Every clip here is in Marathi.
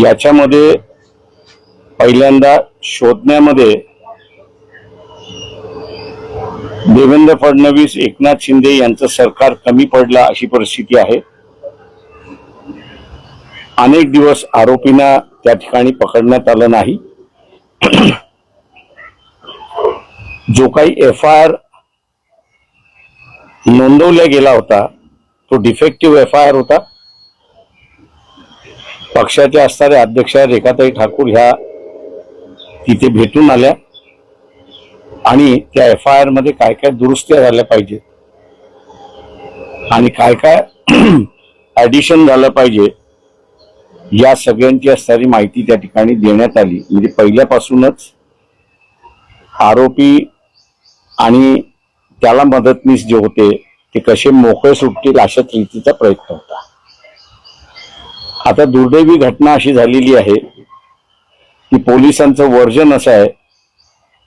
याच्यामध्ये पहिल्यांदा शोधण्यामध्ये देवेंद्र फडणवीस एकनाथ शिंदे यांचं सरकार कमी पडला अशी परिस्थिती आहे. अनेक दिवस आरोपींना त्या ठिकाणी पकडण्यात आलं नाही. जो काही एफ आय आर नोंदवला गेला होता तो डिफेक्टिव्ह एफ आय आर होता. पक्षाच्या असणाऱ्या अध्यक्ष रेखाताई ठाकूर ह्या तिथे भेटून आल्या. आणि त्या एफ आय आरमध्ये काय काय दुरुस्त्या झाल्या पाहिजे. आणि काय काय ॲडिशन झालं पाहिजे. या सगळ्यांची असणारी माहिती त्या ठिकाणी देण्यात आली. म्हणजे पहिल्यापासूनच आरोपी आणि त्याला मदतनीस जे होते ते कसे मोकळे सुटतील अशाच रीतीचा प्रयत्न होता. आता दुर्दैवी घटना अशी झालेली आहे की पोलिसांचं वर्जन असं आहे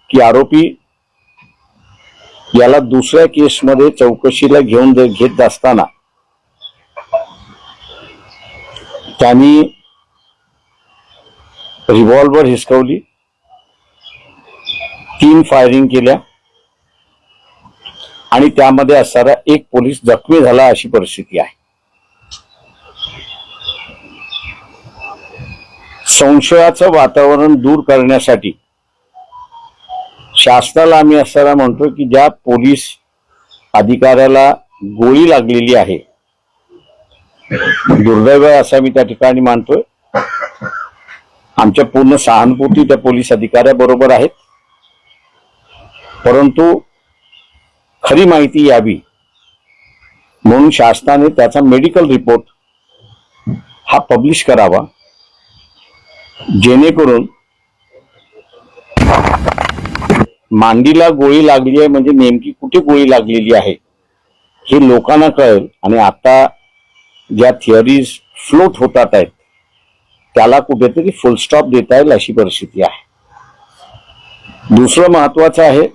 की आरोपी याला दुसऱ्या केसमध्ये चौकशीला घेऊन घेत असताना त्यांनी रिव्हॉल्वर हिसकवली तीन फायरिंग केल्या आणि त्यामध्ये असणारा एक पोलीस जखमी झाला अशी परिस्थिती आहे. संशयाचं वातावरण दूर करण्यासाठी शासनाला आम्ही असताना म्हणतो की ज्या पोलीस अधिकाऱ्याला गोळी लागलेली आहे दुर्दैव असा असं मी त्या ठिकाणी मानतोय. आमच्या पूर्ण सहानुभूती त्या पोलीस अधिकाऱ्याबरोबर आहेत. परंतु खरी माहिती यावी म्हणून शासनाने त्याचा मेडिकल रिपोर्ट हा पब्लिश करावा. जेणेकरून मांडीला गोळी लागली आहे म्हणजे नेमकी कुठे गोळी लागलेली आहे हे लोकांना कळेल. आणि आता ज्या थिअरीज फ्लोट होतात आहेत त्याला कुठेतरी फुल स्टॉप देता येईल अशी परिस्थिती आहे. दुसरं महत्वाचं आहे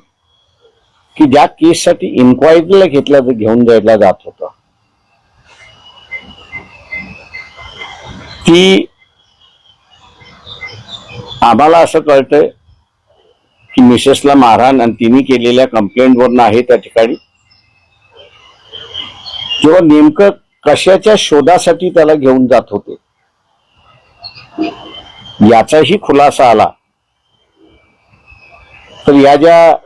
की ज्या केससाठी इन्क्वायरीला घेतल्या घेऊन जायला जात होता. ती आम्हाला असं कळतंय की मिसेसला मारहाण आणि तिने केलेल्या कंप्लेंटवरनं आहे त्या ठिकाणी. किंवा नेमकं कशाच्या शोधासाठी त्याला घेऊन जात होते? याचाही खुलासा आला. तर या ज्या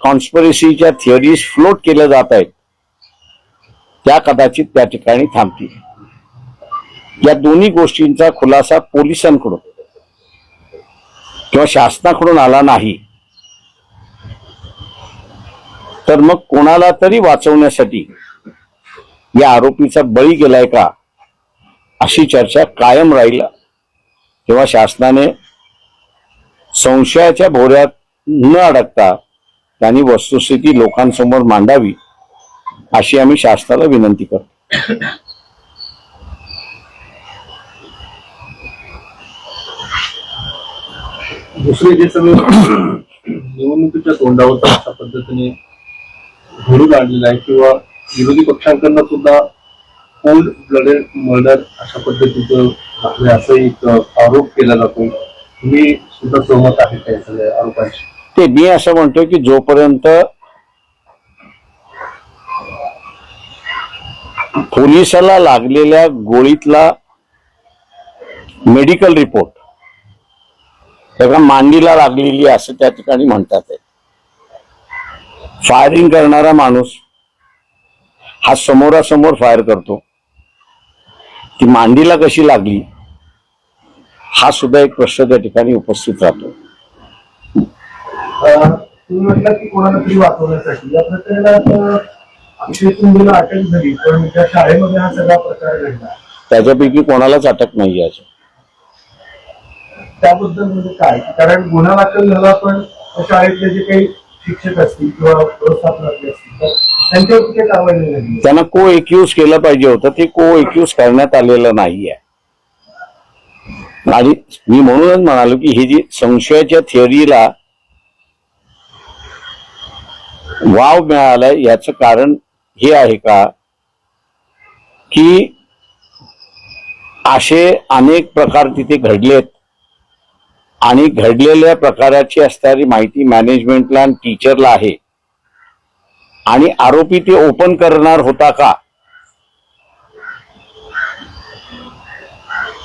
कॉन्स्परसीच्या थिअरीज फ्लोट केल्या जात आहेत त्या कदाचित त्या ठिकाणी थांबतील. या दोन्ही गोष्टींचा खुलासा पोलिसांकडून. किंवा शासनाकडून आला नाही तर मग कोणाला तरी वाचवण्यासाठी या आरोपीचा बळी गेलाय का? अशी चर्चा कायम राहील. तेव्हा शासनाने संशयाच्या भोऱ्यात न अडकता त्यांनी वस्तुस्थिती लोकांसमोर मांडावी अशी आम्ही शासनाला विनंती करतो. दुसरे जे सगळं निवडणुकीच्या तोंडावर अशा पद्धतीने घडून आणलेलं आहे किंवा विरोधी पक्षांकडनं सुद्धा कोल्ड ब्लडेड मर्डर अशा पद्धतीचं असं एक आरोप केला जातो मी सुद्धा सहमत आहे त्या सगळ्या आरोपांशी? ते मी असं म्हणतो की जोपर्यंत पोलिसाला लागलेल्या गोळीतला मेडिकल रिपोर्ट त्याला मांडीला लागलेली असं त्या ठिकाणी म्हणतात फायरिंग करणारा माणूस हा समोरासमोर फायर करतो. ती मांडीला कशी लागली? हा सुद्धा एक प्रश्न त्या ठिकाणी उपस्थित राहतो. त्याच्यापैकी कोणालाच अटक नाही आहे त्याबद्दल म्हणजे काय? कारण गुन्हा दाखल झाला पण शाळेतले जे काही शिक्षक असतील किंवा व्यवस्थापनातले असतील त्यांच्यावर कुठे कारवाई नाही. झाली त्यांना को एक्यूज केलं पाहिजे होतं. ते को एक्यूज करण्यात आलेलं नाहीये. आणि मी म्हणूनच म्हणालो की ही जी संशयाच्या थिअरीला वाव मिळालाय याच कारण हे आहे का? की असे अनेक प्रकार तिथे घडलेत. आणि घडलेल्या प्रकाराची असणारी माहिती मॅनेजमेंटला आणि टीचरला आहे. आणि आरोपी ते ओपन करणार होता का?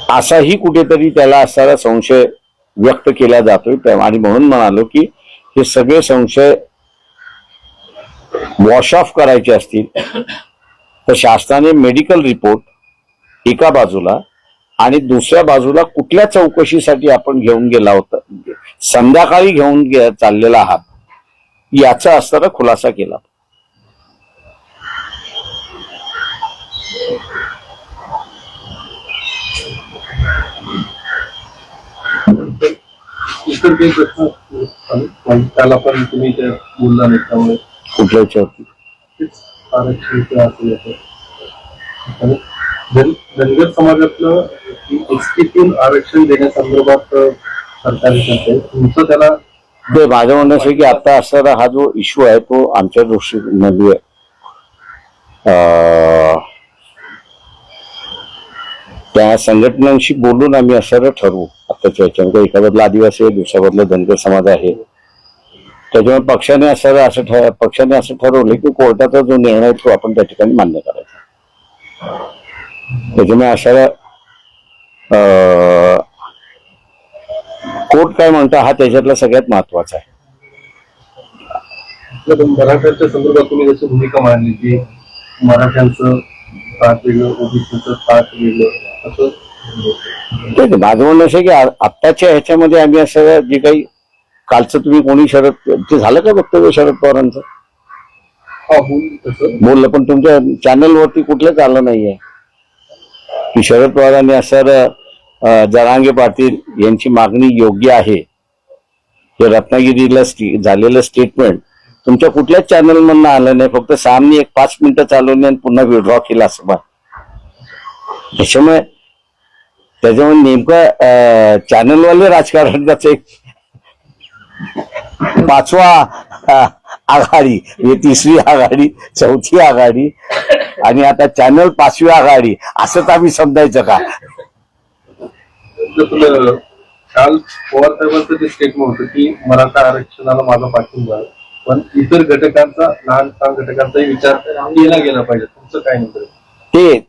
असाही कुठेतरी त्याला असणारा संशय व्यक्त केला जातोय. आणि म्हणून म्हणालो की हे सगळे संशय वॉश ऑफ करायचे असतील. तर शासनाने मेडिकल रिपोर्ट एका बाजूला आणि दुसऱ्या बाजूला कुठल्या चौकशीसाठी आपण घेऊन गेला होता? संध्याकाळी घेऊन चाललेला आहात. याचा असणारा खुलासा केला. त्याला पण तुम्ही बोलला नाही त्यामुळे. कुठल्या आरक्षण धनगर समाजातलं एसटीतून आरक्षण देण्यासंदर्भात सरकारने तुमचं त्याला ते माझं म्हणणं असं आहे की आता असणारा हा जो इश्यू आहे तो आमच्या दृष्टीमध्ये आहे. त्या संघटनांशी बोलून आम्ही असं ठरवू. आताच्या याच्यामध्ये एका आदिवासी आहे दुसऱ्या बदला धनगर समाज आहे. त्याच्यामुळे पक्षाने असं असं पक्षाने असं ठरवलं की कोर्टाचा जो निर्णय आहे तो आपण त्या ठिकाणी मान्य करायचा. त्याच्यामुळे अशा अं, कोर्ट काय म्हणता हा त्याच्यातला सगळ्यात महत्त्वाचा आहे. मराठ्यांच्या संदर्भात तुम्ही जशी भूमिका मांडली की मराठ्यांचं ताट वेगळं ओबीसीचं ताट वेगळं असं तेच आहे. माझं म्हणणं असं की आत्ताच्या ह्याच्यामध्ये आम्ही असं जे काही कालचं तुम्ही कोणी शरद ते झालं का वक्तव्य शरद पवारांचं? बोललं पण तुमच्या चॅनलवरती कुठलंच आलं नाहीये. की शरद पवारांनी असं जरांगे पाटील यांची मागणी योग्य आहे. हे रत्नागिरीला झालेलं स्टेटमेंट तुमच्या कुठल्याच चॅनल मधनं आलं नाही. फक्त सामने एक पाच मिनिटं चालवली आणि पुन्हा विड्रॉ केला असं त्याच्यामुळे त्याच्यामुळे नेमकं चॅनलवाले राजकारणाचा एक पाचवा आघाडी म्हणजे तिसरी आघाडी चौथी आघाडी आणि आता चॅनल पाचवी आघाडी असंच आम्ही समजायचं का? काल पवार साहेबांचं स्टेटमेंट होतं की मराठा आरक्षणाला माझा पाठिंबा पण इतर घटकांचा लहान लहान घटकांचाही विचार केला गेला पाहिजे. तुमचं काय म्हणतं ते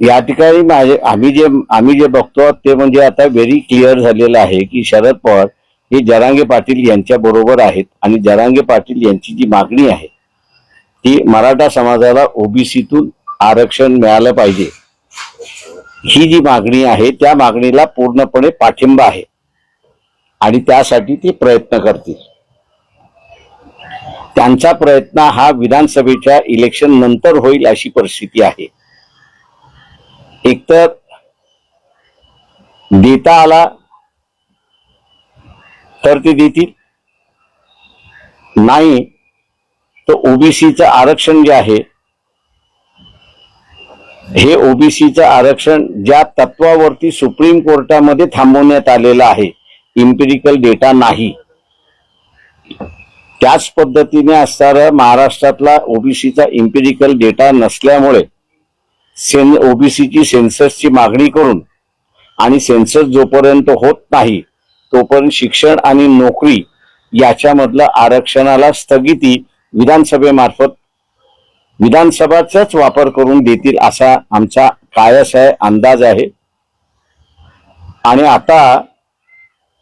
या ठिकाणी माझे आम्ही जे आम्ही जे बघतो ते म्हणजे आता व्हेरी क्लिअर झालेलं आहे की शरद पवार हे जरांगे पाटील यांच्या बरोबर आहेत आणि जरांगे पाटील यांची जी मागणी आहे ती मराठा समाजाला ओबीसीतून आरक्षण मिळालं पाहिजे. ही जी मागणी आहे त्या मागणीला पूर्णपणे पाठिंबा आहे आणि त्यासाठी ते प्रयत्न करतील. त्यांचा प्रयत्न हा विधानसभेच्या इलेक्शन नंतर होईल अशी परिस्थिती आहे. एकतर देता आला तर ते देतील? नाही तर ओबीसीचं आरक्षण जे आहे हे ओबीसीचं आरक्षण ज्या तत्वावरती सुप्रीम कोर्टामध्ये थांबवण्यात आलेलं आहे इम्पिरिकल डेटा नाही. त्याच पद्धतीने असणारा महाराष्ट्रातला ओबीसीचा इम्पिरिकल डेटा नसल्यामुळे सेन ओबीसीची सेन्ससची मागणी करून आणि सेन्सस जोपर्यंत होत नाही तोपर्यंत शिक्षण आणि नोकरी याच्यामधलं आरक्षणाला स्थगिती विधानसभेमार्फत विधानसभाचाच वापर करून देतील असा आमचा कायस आहे अंदाज आहे. आणि आता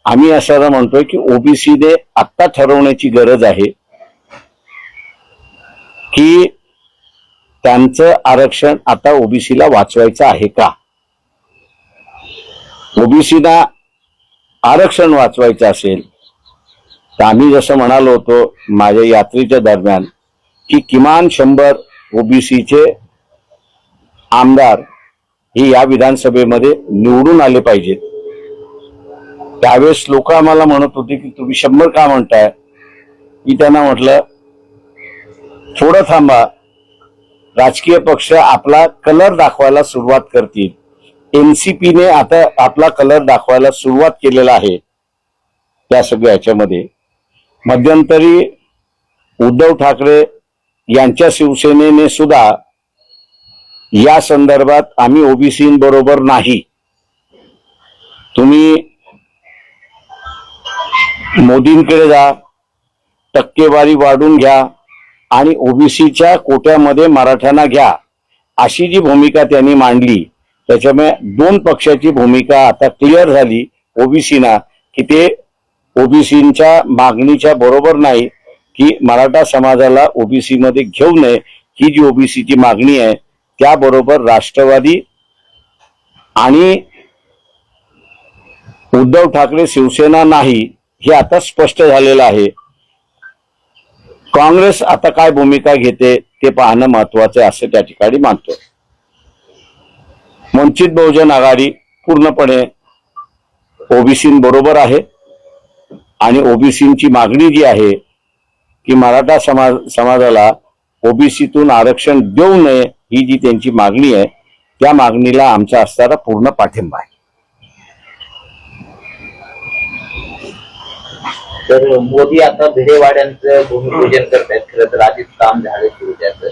आम्ही असं म्हणतोय की ओबीसी ने आत्ता ठरवण्याची गरज आहे की त्यांचं आरक्षण आता ओबीसीला वाचवायचं आहे का? ओबीसीला आरक्षण वाचवायचं असेल तर आम्ही जसं म्हणालो होतो माझ्या यात्रेच्या दरम्यान की किमान शंभर ओबीसीचे आमदार हे या विधानसभेमध्ये निवडून आले पाहिजेत. त्यावेळेस लोक आम्हाला म्हणत होते की तुम्ही शंभर का म्हणताय? मी त्यांना म्हटलं थोडं थांबा. राजकीय पक्ष आपला कलर दाखवायला सुरुवात करतील. एनसीपीने आता आपला कलर दाखवायला सुरुवात केलेला आहे. त्या सगळ्या ह्याच्यामध्ये. मध्यंतरी उद्धव ठाकरे यांच्या शिवसेनेने सुद्धा या संदर्भात आम्ही ओबीसी बरोबर नाही. तुम्ही मोदींकडे जा टक्केवारी वाढून घ्या आणि ओबीसीच्या कोट्यामध्ये मराठ्यांना घ्या अशी जी भूमिका त्यांनी मांडली त्याच्यामुळे दोन पक्षाची भूमिका आता क्लिअर झाली. ओबीसीना की ते ओबीसीच्या मागणीच्या बरोबर नाही की मराठा समाजाला ओबीसी मध्ये घेऊ नये. ही जी ओबीसीची मागणी आहे त्याबरोबर राष्ट्रवादी आणि उद्धव ठाकरे शिवसेना नाही हे आता स्पष्ट झालेलं आहे. काँग्रेस आता काय भूमिका घेते ते पाहणं महत्वाचं असं त्या ठिकाणी मानतो वंचित बहुजन आघाडी पूर्णपणे ओबीसींबरोबर आहे. आणि ओबीसींची मागणी जी आहे की मराठा समाज समाजाला ओबीसीतून आरक्षण देऊ नये ही जी त्यांची मागणी आहे त्या मागणीला आमचा असणारा पूर्ण पाठिंबा आहे. तर मोदी आता भिडेवाड्यांचं भूमिपूजन करतायत खरं तर आधीच काम झालं सुरू त्याचं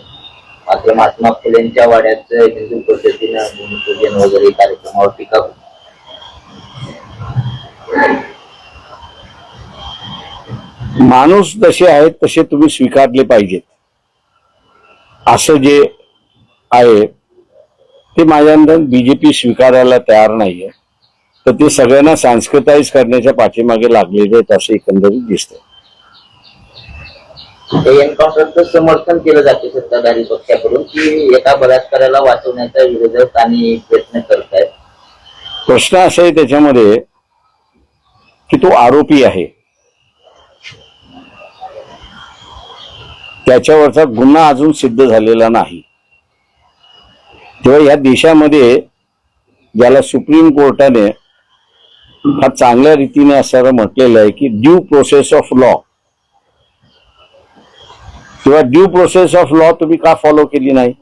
मात्र महात्मा फुलेंच्या वाड्याचं हिंदू पद्धतीनं भूमिपूजन वगैरे कार्यक्रमावर टीका माणूस जसे आहेत तसे तुम्ही स्वीकारले पाहिजेत. असं जे आहे ते माझ्या बीजेपी स्वीकारायला तयार नाहीये. तर ते सगळ्यांना सांस्कृताईज करण्याच्या पाठीमागे लागलेले आहेत असं एकंदरीत दिसतंय. ते एन्काउंटरचं समर्थन केलं जाते सत्ताधारी पक्षाकडून की एका बलात्काराला वाचवण्याचा विरोधक आणि प्रयत्न करत प्रश्न असा आहे त्याच्यामध्ये की तो आरोपी आहे. त्याच्यावरचा गुन्हा अजून सिद्ध झालेला नाही. तेव्हा या देशामध्ये ज्याला सुप्रीम कोर्टाने हा चांगल्या रीतीने असं म्हटलेलं आहे की ड्यू प्रोसेस ऑफ लॉ किंवा ड्यू प्रोसेस ऑफ लॉ तुम्ही का फॉलो केली नाही?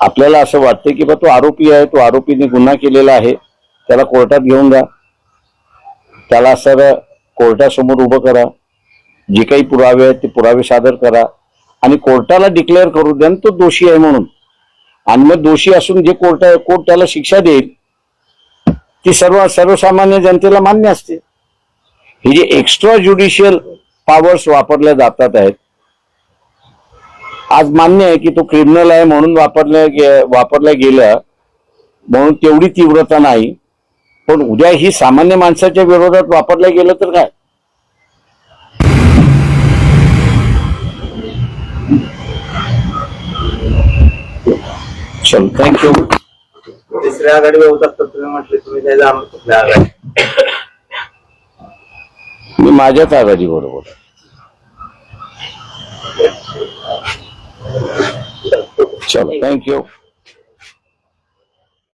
आपल्याला असं वाटतं की बा तो आरोपी आहे तो आरोपीने गुन्हा केलेला आहे त्याला कोर्टात घेऊन जा. त्याला सर कोर्टासमोर उभं करा. जे काही पुरावे आहेत ते पुरावे सादर करा. आणि कोर्टाला डिक्लेअर करू द्या तो दोषी आहे म्हणून. आणि मग दोषी असून जे कोर्ट कोर्ट त्याला शिक्षा देईल. ती सर्व सर्वसामान्य जनतेला मान्य असते. हे जे एक्स्ट्रा ज्युडिशियल पॉवर्स वापरल्या जातात आहेत आज मान्य आहे की तो क्रिमिनल आहे म्हणून वापरल्या गे- वापरल्या गेलं. म्हणून तेवढी तीव्रता नाही. पण उद्या ही सामान्य माणसाच्या विरोधात वापरल्या गेलं तर काय? चल थँक्यू तिसऱ्या आघाडीवर होतात तर तुम्ही म्हटले तुम्ही आम्ही कुठल्या आघाडी? मी माझ्याच आघाडी बरोबर चलो थँक्यू